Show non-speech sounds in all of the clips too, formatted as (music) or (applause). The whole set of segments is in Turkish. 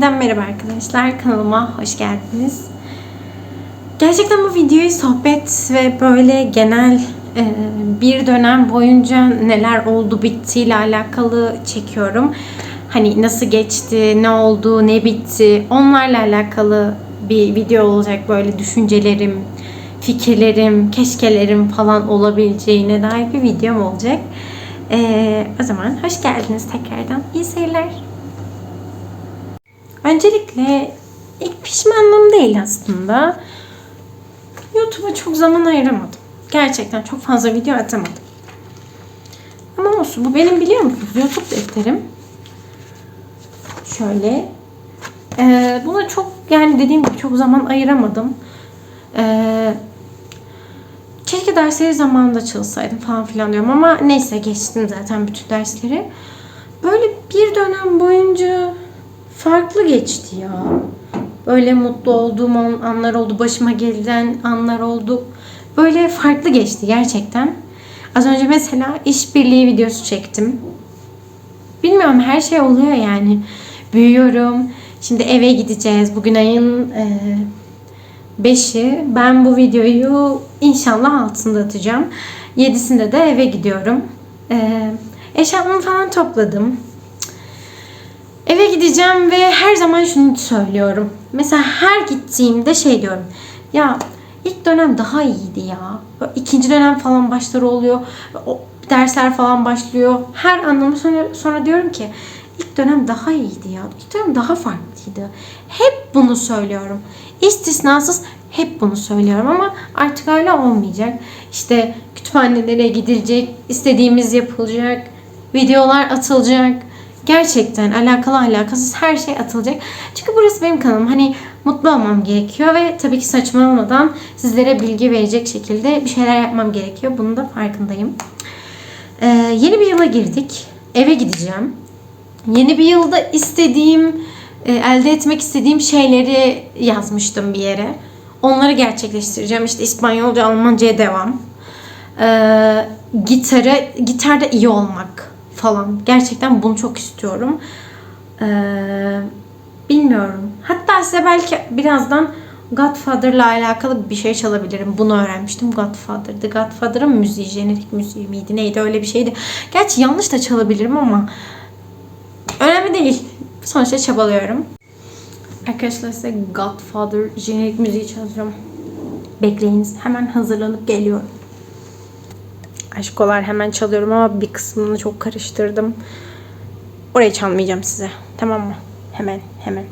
Yeniden merhaba arkadaşlar. Kanalıma hoş geldiniz. Gerçekten bu videoyu sohbet ve böyle genel e, bir dönem boyunca neler oldu bittiyle alakalı çekiyorum. Hani nasıl geçti, ne oldu, ne bitti onlarla alakalı bir video olacak böyle düşüncelerim, fikirlerim, keşkelerim falan olabileceğine dair bir videom olacak. E, o zaman hoş geldiniz tekrardan. İyi seyirler. Öncelikle ilk pişmanlığım değil aslında. YouTube'a çok zaman ayıramadım. Gerçekten çok fazla video atamadım. Ama olsun bu benim biliyor musunuz YouTube defterim. Şöyle. Ee, buna çok yani dediğim gibi çok zaman ayıramadım. Ee, keşke dersleri zamanında çalışsaydım falan filan diyorum ama neyse geçtim zaten bütün dersleri. Böyle bir dönem boyunca farklı geçti ya. Böyle mutlu olduğum an- anlar oldu, başıma gelen anlar oldu. Böyle farklı geçti gerçekten. Az önce mesela işbirliği videosu çektim. Bilmiyorum her şey oluyor yani. Büyüyorum. Şimdi eve gideceğiz. Bugün ayın e, 5'i. Ben bu videoyu inşallah altında atacağım. 7'sinde de eve gidiyorum. E, eşyalarımı falan topladım. Eve gideceğim ve her zaman şunu söylüyorum. Mesela her gittiğimde şey diyorum. Ya ilk dönem daha iyiydi ya. İkinci dönem falan başları oluyor. O dersler falan başlıyor. Her anlamı sonra, sonra diyorum ki ilk dönem daha iyiydi ya. İlk dönem daha farklıydı. Hep bunu söylüyorum. İstisnasız hep bunu söylüyorum ama artık öyle olmayacak. İşte kütüphanelere gidilecek, istediğimiz yapılacak, videolar atılacak gerçekten alakalı alakasız her şey atılacak. Çünkü burası benim kanalım. Hani mutlu olmam gerekiyor ve tabii ki saçmalamadan sizlere bilgi verecek şekilde bir şeyler yapmam gerekiyor. Bunun da farkındayım. Ee, yeni bir yıla girdik. Eve gideceğim. Yeni bir yılda istediğim, e, elde etmek istediğim şeyleri yazmıştım bir yere. Onları gerçekleştireceğim. İşte İspanyolca, Almanca'ya devam. Ee, gitarı, gitarda iyi olmak falan. Gerçekten bunu çok istiyorum. Ee, bilmiyorum. Hatta size belki birazdan Godfather'la alakalı bir şey çalabilirim. Bunu öğrenmiştim. Godfather. The Godfather'ın müziği, jenerik müziği miydi? Neydi? Öyle bir şeydi. Gerçi yanlış da çalabilirim ama önemli değil. Sonuçta çabalıyorum. Arkadaşlar size Godfather jenerik müziği çalacağım. Bekleyiniz. Hemen hazırlanıp geliyorum. Aşkolar hemen çalıyorum ama bir kısmını çok karıştırdım. Orayı çalmayacağım size. Tamam mı? Hemen hemen.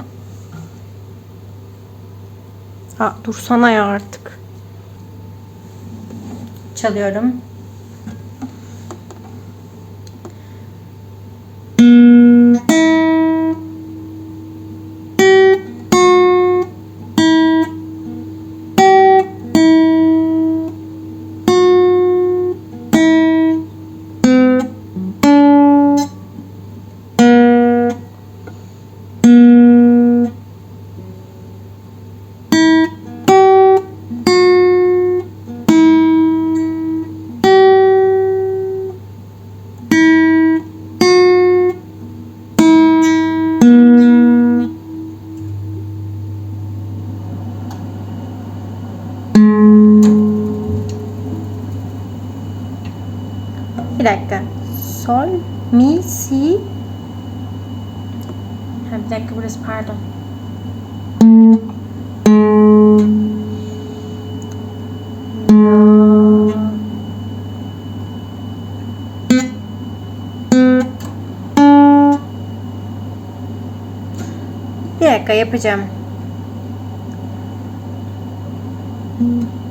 Aa, dursana ya artık. Çalıyorum. Bir dakika. Sol, mi, si. Ha, bir dakika burası pardon. Bir dakika yapacağım. 嗯。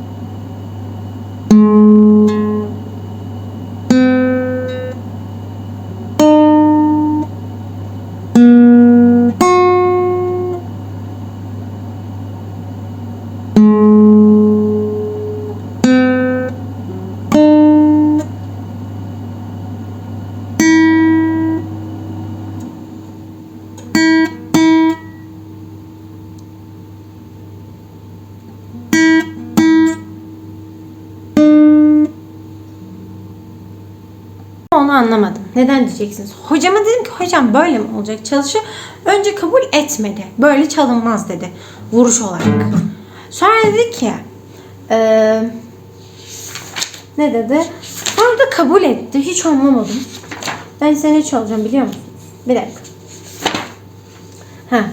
Onu anlamadım. Neden diyeceksiniz? Hocama dedim ki hocam böyle mi olacak çalışı? Önce kabul etmedi. Böyle çalınmaz dedi. Vuruş olarak. Sonra dedi ki eee ne dedi? Sonra da kabul etti. Hiç anlamadım. Ben seni çalacağım biliyor musun? Bir dakika. Ha.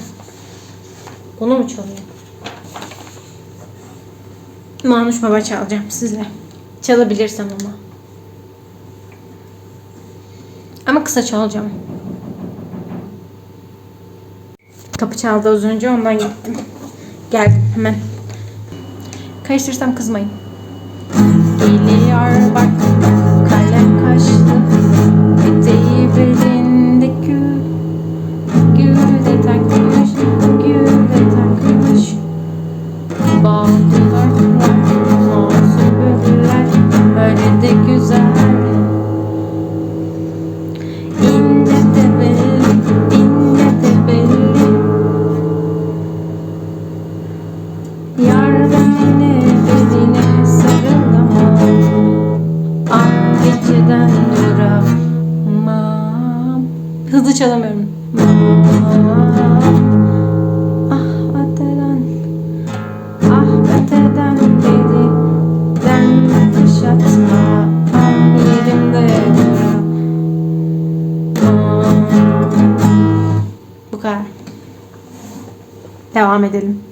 Bunu mu çalıyor? Manuş Baba çalacağım sizle. Çalabilirsem ama. Kısa çalacağım. Kapı çaldı az önce ondan gittim. Geldim hemen. Karıştırırsam kızmayın. Geliyor bak Devam edelim.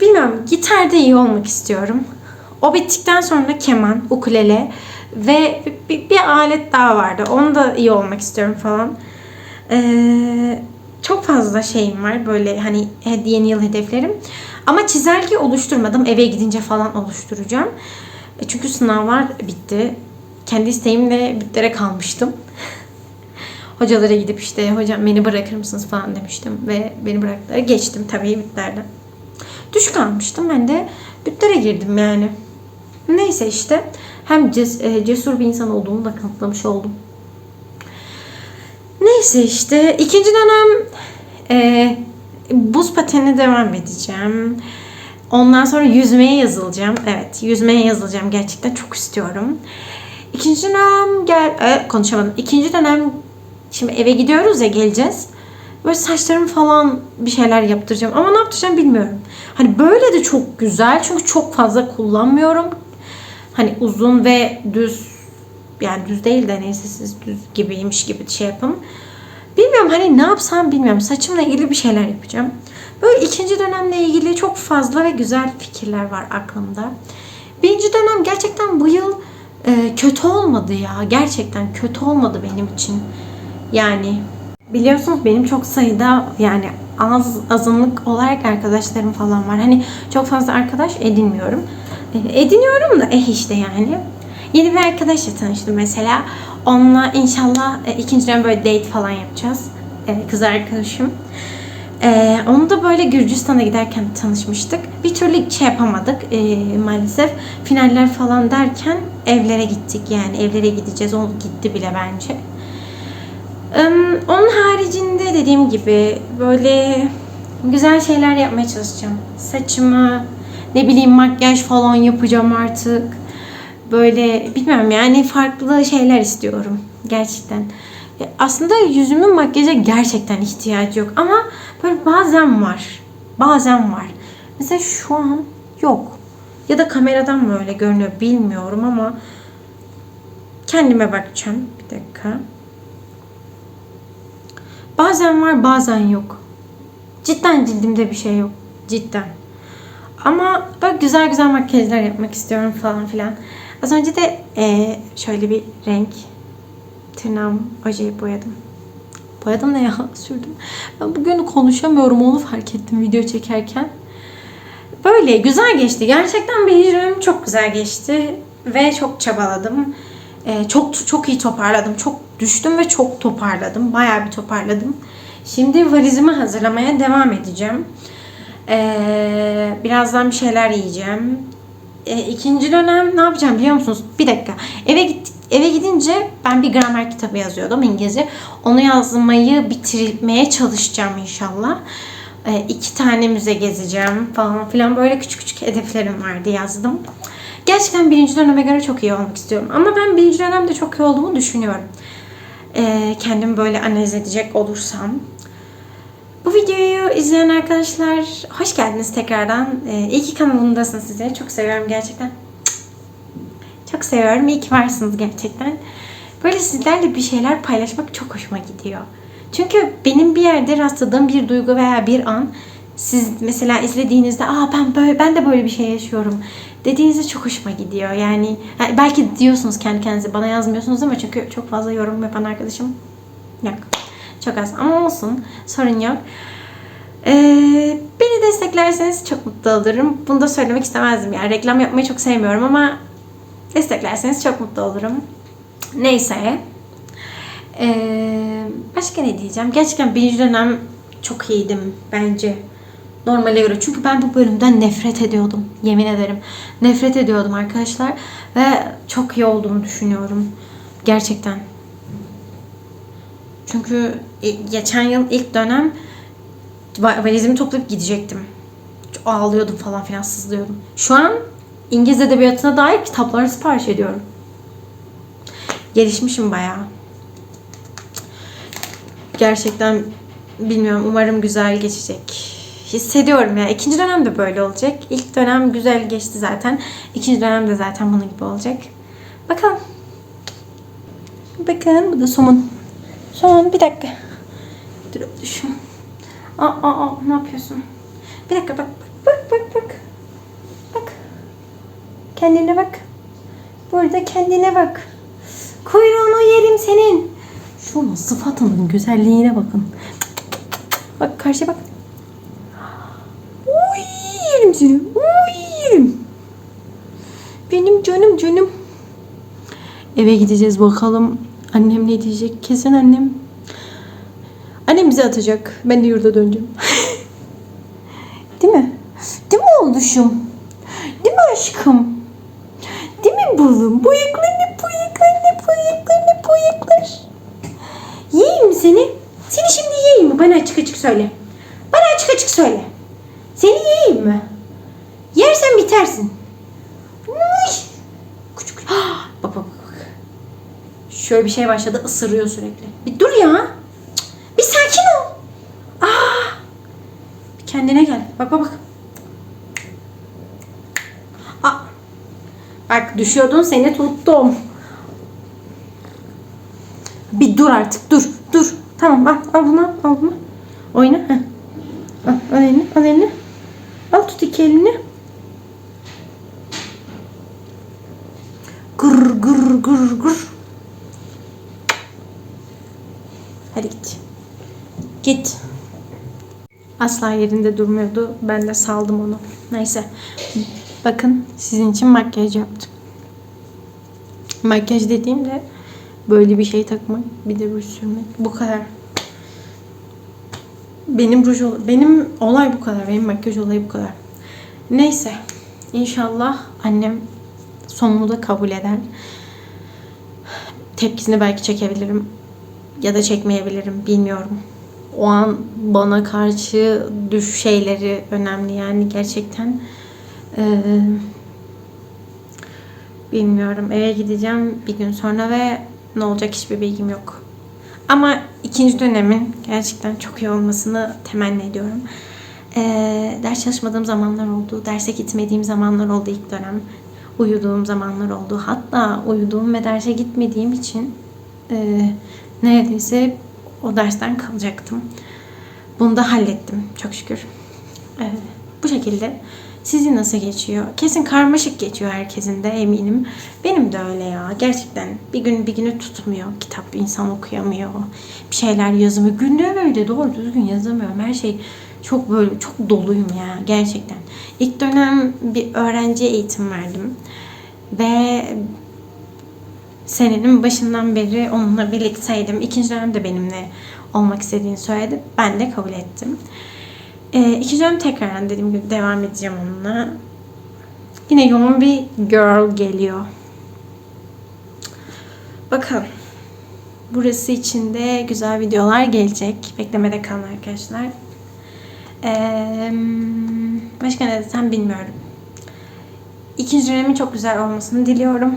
Bilmiyorum gitarda iyi olmak istiyorum. O bittikten sonra keman, ukulele ve bir, bir alet daha vardı. Onu da iyi olmak istiyorum falan. Ee, çok fazla şeyim var böyle hani yeni yıl hedeflerim. Ama çizelge oluşturmadım. Eve gidince falan oluşturacağım. E, Çünkü sınavlar bitti. Kendi isteğimle bütlere kalmıştım. (laughs) Hocalara gidip işte hocam beni bırakır mısınız falan demiştim. Ve beni bıraktılar. Geçtim tabii bütlerden düşük almıştım. Ben de bütlere girdim yani. Neyse işte hem e, cesur bir insan olduğumu da kanıtlamış oldum. Neyse işte ikinci dönem e, buz patenine devam edeceğim. Ondan sonra yüzmeye yazılacağım. Evet yüzmeye yazılacağım. Gerçekten çok istiyorum. İkinci dönem gel e, konuşamadım. İkinci dönem şimdi eve gidiyoruz ya geleceğiz. Böyle saçlarımı falan bir şeyler yaptıracağım. Ama ne yaptıracağım bilmiyorum. Hani böyle de çok güzel. Çünkü çok fazla kullanmıyorum. Hani uzun ve düz yani düz değil de neyse siz düz gibiymiş gibi şey yapın. Bilmiyorum hani ne yapsam bilmiyorum. Saçımla ilgili bir şeyler yapacağım. Böyle ikinci dönemle ilgili çok fazla ve güzel fikirler var aklımda. Birinci dönem gerçekten bu yıl e, kötü olmadı ya. Gerçekten kötü olmadı benim için. Yani biliyorsunuz benim çok sayıda yani az azınlık olarak arkadaşlarım falan var. Hani çok fazla arkadaş edinmiyorum. E, ediniyorum da eh işte yani. Yeni bir arkadaşla tanıştım mesela. Onunla inşallah e, ikinci dönem böyle date falan yapacağız. E, kız arkadaşım. E, onu da böyle Gürcistan'a giderken tanışmıştık. Bir türlü şey yapamadık e, maalesef. Finaller falan derken evlere gittik yani. Evlere gideceğiz. O gitti bile bence. Onun haricinde dediğim gibi böyle güzel şeyler yapmaya çalışacağım. Saçımı, ne bileyim makyaj falan yapacağım artık. Böyle bilmiyorum yani farklı şeyler istiyorum gerçekten. Aslında yüzümün makyaja gerçekten ihtiyacı yok ama böyle bazen var. Bazen var. Mesela şu an yok. Ya da kameradan mı öyle görünüyor bilmiyorum ama kendime bakacağım. Bir dakika. Bazen var bazen yok. Cidden cildimde bir şey yok. Cidden. Ama böyle güzel güzel makyajlar yapmak istiyorum falan filan. Az önce de eee, şöyle bir renk tırnağım ojeyi boyadım. Boyadım ne ya (laughs) sürdüm. Ben bugün konuşamıyorum onu fark ettim video çekerken. Böyle güzel geçti. Gerçekten bir yürüyüm çok güzel geçti. Ve çok çabaladım. Ee, çok çok iyi toparladım. Çok düştüm ve çok toparladım. Bayağı bir toparladım. Şimdi valizimi hazırlamaya devam edeceğim. Ee, birazdan bir şeyler yiyeceğim. Ee, ikinci dönem ne yapacağım biliyor musunuz? Bir dakika. Eve git eve gidince ben bir gramer kitabı yazıyordum İngilizce. Onu yazmayı bitirmeye çalışacağım inşallah. Ee, iki tane müze gezeceğim falan filan böyle küçük küçük hedeflerim vardı yazdım. Gerçekten birinci döneme göre çok iyi olmak istiyorum. Ama ben birinci dönemde çok iyi olduğumu düşünüyorum. Ee, kendimi böyle analiz edecek olursam. Bu videoyu izleyen arkadaşlar hoş geldiniz tekrardan. Ee, iyi ki kanalımdasınız sizleri. Çok seviyorum gerçekten. Çok seviyorum. İyi ki varsınız gerçekten. Böyle sizlerle bir şeyler paylaşmak çok hoşuma gidiyor. Çünkü benim bir yerde rastladığım bir duygu veya bir an siz mesela izlediğinizde aa ben böyle ben de böyle bir şey yaşıyorum dediğinizde çok hoşuma gidiyor. Yani, belki diyorsunuz kendi kendinize bana yazmıyorsunuz ama çünkü çok fazla yorum yapan arkadaşım yok. Çok az ama olsun. Sorun yok. Ee, beni desteklerseniz çok mutlu olurum. Bunu da söylemek istemezdim. Yani reklam yapmayı çok sevmiyorum ama desteklerseniz çok mutlu olurum. Neyse. Ee, başka ne diyeceğim? Gerçekten birinci dönem çok iyiydim bence. Normale göre. Çünkü ben bu bölümden nefret ediyordum. Yemin ederim. Nefret ediyordum arkadaşlar. Ve çok iyi olduğumu düşünüyorum. Gerçekten. Çünkü geçen yıl ilk dönem va- valizimi toplayıp gidecektim. Ağlıyordum falan filan sızlıyordum. Şu an İngiliz edebiyatına dair kitapları sipariş ediyorum. Gelişmişim bayağı. Gerçekten bilmiyorum umarım güzel geçecek. Hissediyorum ya. İkinci dönem de böyle olacak. İlk dönem güzel geçti zaten. İkinci dönem de zaten bunun gibi olacak. Bakalım. Bakın bu da somun. Somun bir dakika. Dur düşün. Aa, aa, aa, ne yapıyorsun? Bir dakika bak bak bak bak bak. Bak. Kendine bak. Burada kendine bak. Kuyruğunu yerim senin. Şunun sıfatının güzelliğine bakın. Bak karşıya bak. Yerim seni. Uy. Benim canım canım. Eve gideceğiz bakalım. Annem ne diyecek? Kesin annem. Annem bizi atacak. Ben de yurda döneceğim. (laughs) Değil mi? Değil mi oğluşum? Değil mi aşkım? Değil mi balım? Bıyıklar ne bıyıklar ne bıyıklar ne bıyıklar. Yiyeyim mi seni? Seni şimdi yiyeyim mi? Bana açık açık söyle. Bana açık açık söyle. Seni yiyeyim mi? Yersen bitersin. Uy. Küçük. Ah, (gasps) bak bak bak. Şöyle bir şey başladı ısırıyor sürekli. Bir dur ya. Bir sakin ol. Aa. Bir kendine gel. Bak bak bak. Aa. Bak düşüyordun seni tuttum. Bir dur artık dur dur. Tamam al gır gır. Hadi git. Git. Asla yerinde durmuyordu. Ben de saldım onu. Neyse. Bakın sizin için makyaj yaptım. Makyaj dediğimde böyle bir şey takmak, bir de ruj sürmek. Bu kadar. Benim ruj benim olay bu kadar. Benim makyaj olayı bu kadar. Neyse. İnşallah annem sonunu da kabul eder. Tepkisini belki çekebilirim ya da çekmeyebilirim bilmiyorum. O an bana karşı düş şeyleri önemli yani gerçekten. Ee, bilmiyorum eve gideceğim bir gün sonra ve ne olacak hiçbir bilgim yok. Ama ikinci dönemin gerçekten çok iyi olmasını temenni ediyorum. Ee, ders çalışmadığım zamanlar oldu. Derse gitmediğim zamanlar oldu ilk dönem. Uyuduğum zamanlar oldu. Hatta uyuduğum ve derse gitmediğim için e, neredeyse o dersten kalacaktım. Bunu da hallettim çok şükür. Ee, bu şekilde sizin nasıl geçiyor? Kesin karmaşık geçiyor herkesin de eminim. Benim de öyle ya. Gerçekten bir gün bir günü tutmuyor. Kitap insan okuyamıyor. Bir şeyler yazamıyor. Günlüğe böyle doğru düzgün yazamıyorum. Her şey çok böyle çok doluyum ya gerçekten. İlk dönem bir öğrenci eğitim verdim. Ve senenin başından beri onunla birlikteydim. İkinci dönem de benimle olmak istediğini söyledi. Ben de kabul ettim. Ee, ikinci dönem tekrardan dediğim gibi devam edeceğim onunla. Yine yoğun bir girl geliyor. Bakalım. Burası için de güzel videolar gelecek. Beklemede kalın arkadaşlar. Ee, başka ne desem bilmiyorum. ikinci dönemin çok güzel olmasını diliyorum.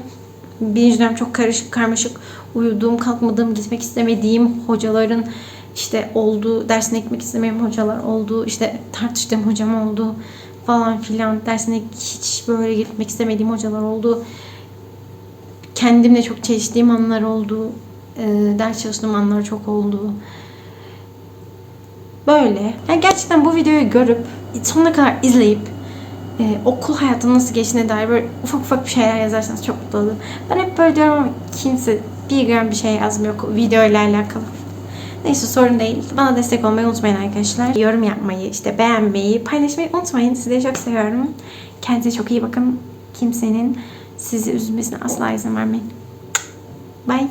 Birinci dönem çok karışık karmaşık uyuduğum, kalkmadığım, gitmek istemediğim hocaların işte olduğu, dersine gitmek istemediğim hocalar olduğu, işte tartıştığım hocam oldu falan filan. Dersine hiç böyle gitmek istemediğim hocalar oldu. Kendimle çok çeliştiğim anlar oldu. Ders çalıştığım anlar çok oldu. Böyle. Yani gerçekten bu videoyu görüp sonuna kadar izleyip e, okul hayatının nasıl geçtiğine dair böyle ufak ufak bir şeyler yazarsanız çok mutlu olurum. Ben hep böyle diyorum ama kimse bir gram bir şey yazmıyor videoyla alakalı. Neyse sorun değil. Bana destek olmayı unutmayın arkadaşlar. Yorum yapmayı, işte beğenmeyi, paylaşmayı unutmayın. Sizleri çok seviyorum. Kendinize çok iyi bakın. Kimsenin sizi üzmesine asla izin vermeyin. Bye.